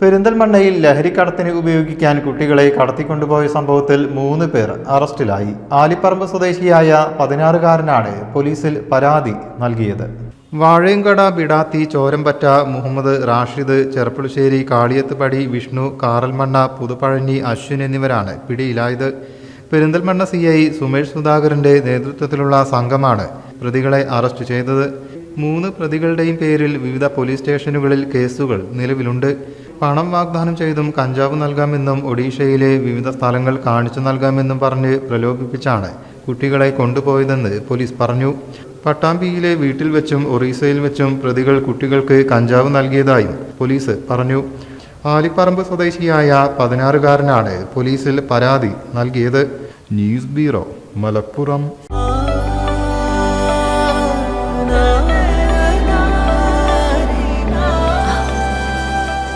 പെരിന്തൽമണ്ണയിൽ ലഹരിക്കടത്തിന് ഉപയോഗിക്കാൻ കുട്ടികളെ കടത്തിക്കൊണ്ടുപോയ സംഭവത്തിൽ മൂന്ന് പേർ അറസ്റ്റിലായി. ആലിപ്പറമ്പ് സ്വദേശിയായ പതിനാറുകാരനാണ് പോലീസിൽ പരാതി നൽകിയത്. വാഴയങ്കട ബിടാത്തി ചോരമ്പറ്റ മുഹമ്മദ് റാഷിദ് ചെർപ്പുളശ്ശേരി കാളിയത്തുപടി വിഷ്ണു കാറൽമണ്ണ പുതുപ്പഴഞ്ഞി അശ്വിൻ എന്നിവരാണ് പിടിയിലായത്. പെരിന്തൽമണ്ണ സി ഐ സുമേഷ് സുധാകരന്റെ നേതൃത്വത്തിലുള്ള സംഘമാണ് പ്രതികളെ അറസ്റ്റ് ചെയ്തത്. മൂന്ന് പ്രതികളുടെയും പേരിൽ വിവിധ പോലീസ് സ്റ്റേഷനുകളിൽ കേസുകൾ നിലവിലുണ്ട്. പണം വാഗ്ദാനം ചെയ്തും കഞ്ചാവ് നൽകാമെന്നും ഒഡീഷയിലെ വിവിധ സ്ഥലങ്ങൾ കാണിച്ചു നൽകാമെന്നും പറഞ്ഞ് പ്രലോഭിപ്പിച്ചാണ് കുട്ടികളെ കൊണ്ടുപോയതെന്ന് പോലീസ് പറഞ്ഞു. പട്ടാമ്പിയിലെ വീട്ടിൽ വെച്ചും ഒറീസയിൽ വെച്ചും പ്രതികൾ കുട്ടികൾക്ക് കഞ്ചാവ് നൽകിയതായും പോലീസ് പറഞ്ഞു. ആലിപ്പറമ്പ് സ്വദേശിയായ പതിനാറുകാരനാണ് പോലീസിൽ പരാതി നൽകിയത്. News bureau Malappuram.